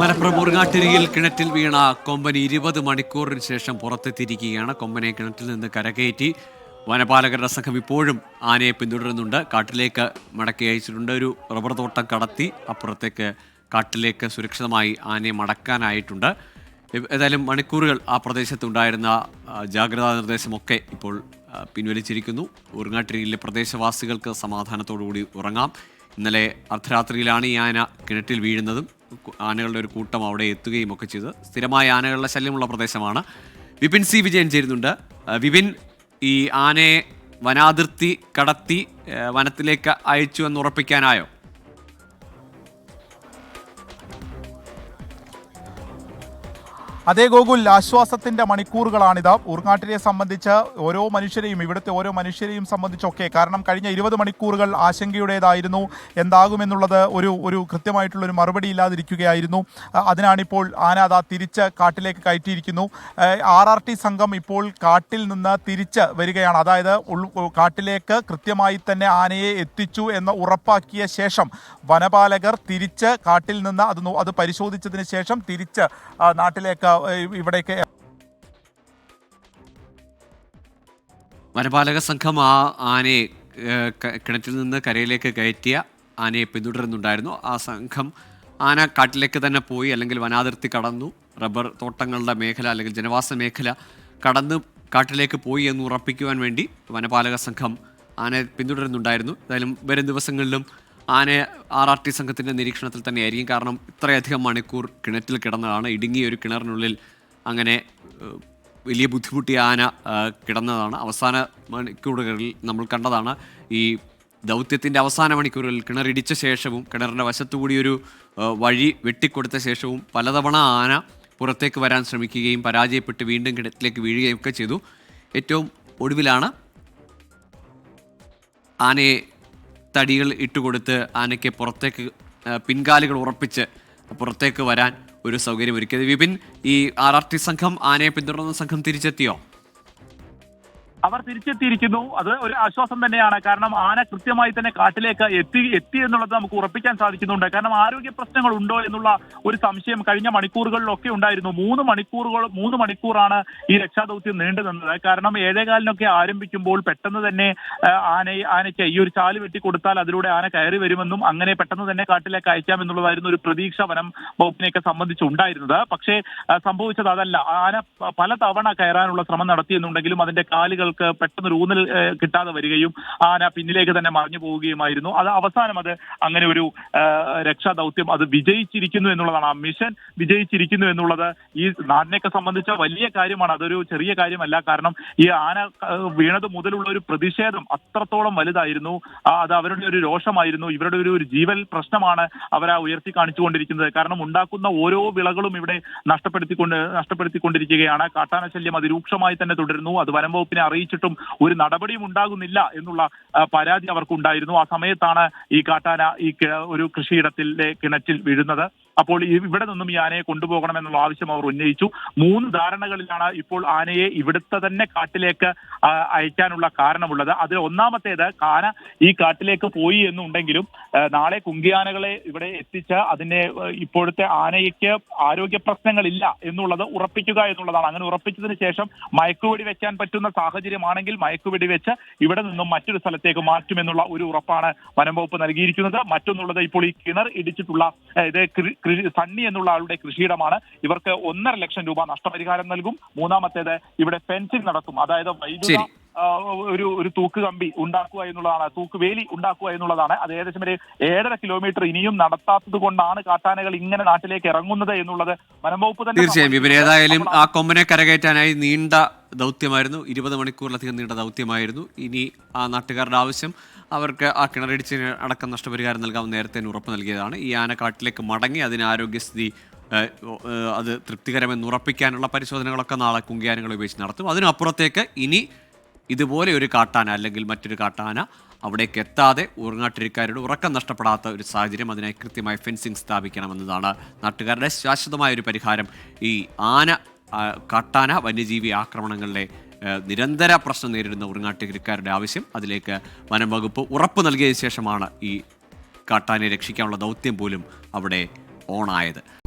മലപ്പുറം മുറുകാട്ടിരിയിൽ കിണറ്റിൽ വീണ കൊമ്പൻ ഇരുപത് മണിക്കൂറിന് ശേഷം പുറത്തെത്തിയിരിക്കുകയാണ്. കൊമ്പനെ കിണറ്റിൽ നിന്ന് കരകയറ്റി വനപാലകരുടെ സംഘം ഇപ്പോഴും ആനയെ പിന്തുടരുന്നുണ്ട്. കാട്ടിലേക്ക് മടക്കി അയച്ചിട്ടുണ്ട്. ഒരു റബ്ബർ തോട്ടം കടത്തി അപ്പുറത്തേക്ക് കാട്ടിലേക്ക് സുരക്ഷിതമായി ആനയെ മടക്കാനായിട്ടുണ്ട്. ഏതായാലും മണിക്കൂറുകൾ ആ പ്രദേശത്തുണ്ടായിരുന്ന ജാഗ്രതാ നിർദ്ദേശമൊക്കെ ഇപ്പോൾ പിൻവലിച്ചിരിക്കുന്നു. ഉറങ്ങാട്ടിരിയിലെ പ്രദേശവാസികൾക്ക് സമാധാനത്തോടുകൂടി ഉറങ്ങാം. ഇന്നലെ അർദ്ധരാത്രിയിലാണ് ഈ ആന കിണറ്റിൽ വീഴുന്നതും. ആനകളുടെ ഒരു കൂട്ടം അവിടെ എത്തുകയും ഒക്കെ ചെയ്ത്. സ്ഥിരമായ ആനകളുടെ ശല്യമുള്ള പ്രദേശമാണ്. വിപിൻ സി വിജയൻ ചേരുന്നുണ്ട്. വിപിൻ ഈ ആനയെ വനാതിർത്തി കടത്തി വനത്തിലേക്ക് അയച്ചു എന്ന് ഉറപ്പിക്കാനായോ? അതേ ഗോകുൽ ആശ്വാസത്തിന്റെ മണിക്കൂറുകളാണിത്. ഊർങ്ങാട്ടിനെ സംബന്ധിച്ച് ഓരോ മനുഷ്യരെയും ഇവിടുത്തെ ഓരോ മനുഷ്യരെയും സംബന്ധിച്ചൊക്കെ കാരണം കഴിഞ്ഞ ഇരുപത് മണിക്കൂറുകൾ ആശങ്കയുടേതായിരുന്നു. എന്താകുമെന്നുള്ളത് ഒരു ഒരു കൃത്യമായിട്ടുള്ള ഒരു മറുപടി ഇല്ലാതിരിക്കുകയായിരുന്നു അതിനാണിപ്പോൾ ആന അതാ തിരിച്ച് കാട്ടിലേക്ക് കയറ്റിയിരിക്കുന്നു. ആർ ആർ ടി സംഘം ഇപ്പോൾ കാട്ടിൽ നിന്ന് തിരിച്ച് വരികയാണ്. അതായത് കാട്ടിലേക്ക് കൃത്യമായി തന്നെ ആനയെ എത്തിച്ചു എന്ന് ഉറപ്പാക്കിയ ശേഷം വനപാലകർ തിരിച്ച് കാട്ടിൽ നിന്ന് അത് അത് പരിശോധിച്ചതിന് ശേഷം തിരിച്ച് നാട്ടിലേക്ക് ഇവിടേക്ക് വനപാലക സംഘം ആ ആനയെ കിണറ്റിൽ നിന്ന് കരയിലേക്ക് കയറ്റിയ ആനയെ പിന്തുടരുന്നുണ്ടായിരുന്നു ആ സംഘം ആന കാട്ടിലേക്ക് തന്നെ പോയി അല്ലെങ്കിൽ വനാതിർത്തി കടന്നു. റബ്ബർ തോട്ടങ്ങളുടെ മേഖല അല്ലെങ്കിൽ ജനവാസ മേഖല കടന്ന് കാട്ടിലേക്ക് പോയി എന്ന് ഉറപ്പിക്കുവാൻ വേണ്ടി വനപാലക സംഘം ആനയെ പിന്തുടരുന്നുണ്ടായിരുന്നു. എന്തായാലും വരും ദിവസങ്ങളിലും ആനയെ ആർ ആർ ടി സംഘത്തിന്റെ നിരീക്ഷണത്തിൽ തന്നെയായിരിക്കും. കാരണം ഇത്രയധികം മണിക്കൂർ കിണറ്റിൽ കിടന്നതാണ്. ഇടുങ്ങിയ ഒരു കിണറിനുള്ളിൽ അങ്ങനെ വലിയ ബുദ്ധിമുട്ടി ആന കിടന്നതാണ്. അവസാന മണിക്കൂറുകളിൽ നമ്മൾ കണ്ടതാണ് ഈ ദൗത്യത്തിന്റെ അവസാന മണിക്കൂറുകളിൽ കിണറിടിച്ച ശേഷവും കിണറിന്റെ വശത്തുകൂടി ഒരു വഴി വെട്ടിക്കൊടുത്ത ശേഷവും പലതവണ ആന പുറത്തേക്ക് വരാൻ ശ്രമിക്കുകയും പരാജയപ്പെട്ട് വീണ്ടും കിണറ്റിലേക്ക് വീഴുകയും ഒക്കെ ചെയ്തു. ഏറ്റവും ഒടുവിലാണ് ആനയെ തടികൾ ഇട്ടുകൊടുത്ത് ആനയ്ക്ക് പുറത്തേക്ക് പിൻകാലുകൾ ഉറപ്പിച്ച് പുറത്തേക്ക് വരാൻ ഒരു സൗകര്യം ഒരുക്കിയത്. വിപിൻ ഈ ആർ ആർ ടി സംഘം ആനയെ പിന്തുടർന്ന സംഘം തിരിച്ചെത്തിയോ? അവർ തിരിച്ചെത്തിയിരിക്കുന്നു. അത് ഒരു ആശ്വാസം തന്നെയാണ്. കാരണം ആന കൃത്യമായി തന്നെ കാട്ടിലേക്ക് എത്തി എത്തി എന്നുള്ളത് നമുക്ക് ഉറപ്പിക്കാൻ സാധിക്കുന്നുണ്ട്. കാരണം ആരോഗ്യ പ്രശ്നങ്ങൾ ഉണ്ടോ എന്നുള്ള ഒരു സംശയം കഴിഞ്ഞ മണിക്കൂറുകളിലൊക്കെ ഉണ്ടായിരുന്നു. മൂന്ന് മണിക്കൂറുകൾ മൂന്ന് മണിക്കൂറാണ് ഈ രക്ഷാദൗത്യം നീണ്ടു നിന്നത്. കാരണം ഏഴേകാലിനൊക്കെ ആരംഭിക്കുമ്പോൾ പെട്ടെന്ന് തന്നെ ആനയെ ആന ആനയ്ക്ക് ഈ ഒരു ചാൽ വെട്ടിക്കൊടുത്താൽ അതിലൂടെ ആന കയറി വരുമെന്നും അങ്ങനെ പെട്ടെന്ന് തന്നെ കാട്ടിലേക്ക് അയക്കാം എന്നുള്ളതായിരുന്നു ഒരു പ്രതീക്ഷ വനം വകുപ്പിനെയൊക്കെ സംബന്ധിച്ചുണ്ടായിരുന്നത്. പക്ഷേ സംഭവിച്ചത് അതല്ല. ആന പല തവണ കയറാനുള്ള ശ്രമം നടത്തിയെന്നുണ്ടെങ്കിലും അതിന്റെ കാലുകൾക്ക് പെട്ടെന്ന് ഊന്നൽ കിട്ടാതെ വരികയും ആന പിന്നിലേക്ക് തന്നെ മറിഞ്ഞു പോവുകയുമായിരുന്നു അത് അവസാനം അത് അങ്ങനെ ഒരു രക്ഷാ ദൗത്യം അത് വിജയിച്ചിരിക്കുന്നു എന്നുള്ളതാണ്. ആ മിഷൻ വിജയിച്ചിരിക്കുന്നു എന്നുള്ളത് ഈ നാടിനെയൊക്കെ സംബന്ധിച്ച വലിയ കാര്യമാണ്. അതൊരു ചെറിയ കാര്യമല്ല. കാരണം ഈ ആന വീണത് മുതലുള്ള ഒരു പ്രതിഷേധം അത്രത്തോളം വലുതായിരുന്നു. അത് അവരുടെ ഒരു രോഷമായിരുന്നു. ഇവരുടെ ഒരു ഒരു ജീവൽ പ്രശ്നമാണ് അവരാ ഉയർത്തി കാണിച്ചുകൊണ്ടിരിക്കുന്നത്. കാരണം ഉണ്ടാക്കുന്ന ഓരോ വിളകളും ഇവിടെ നഷ്ടപ്പെടുത്തിക്കൊണ്ട് നഷ്ടപ്പെടുത്തിക്കൊണ്ടിരിക്കുകയാണ്. കാട്ടാന ശല്യം അതിരൂക്ഷമായി തന്നെ തുടരുന്നു. അത് വനം വകുപ്പിനെ അറിയിച്ചിട്ടും ഒരു നടപടിയും ഉണ്ടാകുന്നില്ല എന്നുള്ള പരാതി അവർക്കുണ്ടായിരുന്നു. ആ സമയത്താണ് ഈ കാട്ടാന ഈ ഒരു കൃഷിയിടത്തിലെ കിണറ്റിൽ വീഴുന്നത്. അപ്പോൾ ഇവിടെ നിന്നും ഈ ആനയെ കൊണ്ടുപോകണമെന്നുള്ള ആവശ്യം അവർ ഉന്നയിച്ചു. മൂന്ന് ധാരണകളിലാണ് ഇപ്പോൾ ആനയെ ഇവിടുത്തെ തന്നെ കാട്ടിലേക്ക് അയക്കാനുള്ള കാരണമുള്ളത്. അതിൽ ഒന്നാമത്തേത് ആന ഈ കാട്ടിലേക്ക് പോയി എന്നുണ്ടെങ്കിലും നാളെ കുങ്കിയാനകളെ ഇവിടെ എത്തിച്ച് അതിനെ ഇപ്പോഴത്തെ ആനയ്ക്ക് ആരോഗ്യ പ്രശ്നങ്ങളില്ല എന്നുള്ളത് ഉറപ്പിക്കുക എന്നുള്ളതാണ്. അങ്ങനെ ഉറപ്പിച്ചതിന് ശേഷം മയക്കുവെടി വെക്കാൻ പറ്റുന്ന സാഹചര്യമാണെങ്കിൽ മയക്കുവെടി വെച്ച് ഇവിടെ നിന്നും മറ്റൊരു സ്ഥലത്തേക്ക് മാറ്റുമെന്നുള്ള ഒരു ഉറപ്പാണ് വനം വകുപ്പ് നൽകിയിരിക്കുന്നത്. മറ്റൊന്നുള്ളത് ഇപ്പോൾ ഈ കിണർ ഇടിച്ചിട്ടുള്ള ഇത് സണ്ണി എന്നുള്ള ആളുടെ കൃഷിയിടമാണ്. ഇവർക്ക് ഒന്നര ലക്ഷം രൂപ നഷ്ടപരിഹാരം നൽകും. മൂന്നാമത്തേത് ഇവിടെ ഫെൻസിംഗ് നടത്തും അതായത് വൈദ്യുത ഒരു ഒരു തൂക്ക് കമ്പി ഉണ്ടാക്കുക എന്നുള്ളതാണ്. തൂക്ക് വേലി ഉണ്ടാക്കുക എന്നുള്ളതാണ്. അത് ഏകദേശം ഒരു ഏഴര കിലോമീറ്റർ ഇനിയും നടത്താത്തത് കൊണ്ടാണ് കാട്ടാനകൾ ഇങ്ങനെ നാട്ടിലേക്ക് ഇറങ്ങുന്നത് എന്നുള്ളത് വനംവകുപ്പ് തന്നെ തീർച്ചയായും. ഇവരേതായാലും ഏതായാലും ആ കൊമ്പനെ കരകയറ്റാനായി നീണ്ട ദൗത്യമായിരുന്നു. ഇരുപത് മണിക്കൂറിലധികം നീണ്ട ദൗത്യമായിരുന്നു. ഇനി ആ നാട്ടുകാരുടെ ആവശ്യം അവർക്ക് ആ കിണറടിച്ചതിന് അടക്കം നഷ്ടപരിഹാരം നൽകാമെന്ന് നേരത്തെ ഉറപ്പ് നൽകിയതാണ്. ഈ ആന കാട്ടിലേക്ക് മടങ്ങി അതിന് ആരോഗ്യസ്ഥിതി അത് തൃപ്തികരമെന്ന് ഉറപ്പിക്കാനുള്ള പരിശോധനകളൊക്കെ നാളെ കുങ്കിയാനങ്ങൾ ഉപയോഗിച്ച് നടത്തും. അതിനപ്പുറത്തേക്ക് ഇനി ഇതുപോലെ ഒരു കാട്ടാന അല്ലെങ്കിൽ മറ്റൊരു കാട്ടാന അവിടേക്ക് എത്താതെ ഊർങ്ങാട്ടിരിക്കാരുടെ ഉറക്കം നഷ്ടപ്പെടാത്ത ഒരു സാഹചര്യം അതിനായി കൃത്യമായി ഫെൻസിങ് സ്ഥാപിക്കണമെന്നതാണ് നാട്ടുകാരുടെ ശാശ്വതമായ ഒരു പരിഹാരം. ഈ ആന കാട്ടാന വന്യജീവി ആക്രമണങ്ങളുടെ നിരന്തര പ്രശ്നം നേരിടുന്ന ഉറങ്ങാട്ടിരിക്കാരുടെ ആവശ്യം. അതിലേക്ക് വനം വകുപ്പ് ഉറപ്പ് നൽകിയതിനു ശേഷമാണ് ഈ കാട്ടാനെ രക്ഷിക്കാനുള്ള ദൗത്യം പോലും അവിടെ ഓണായത്.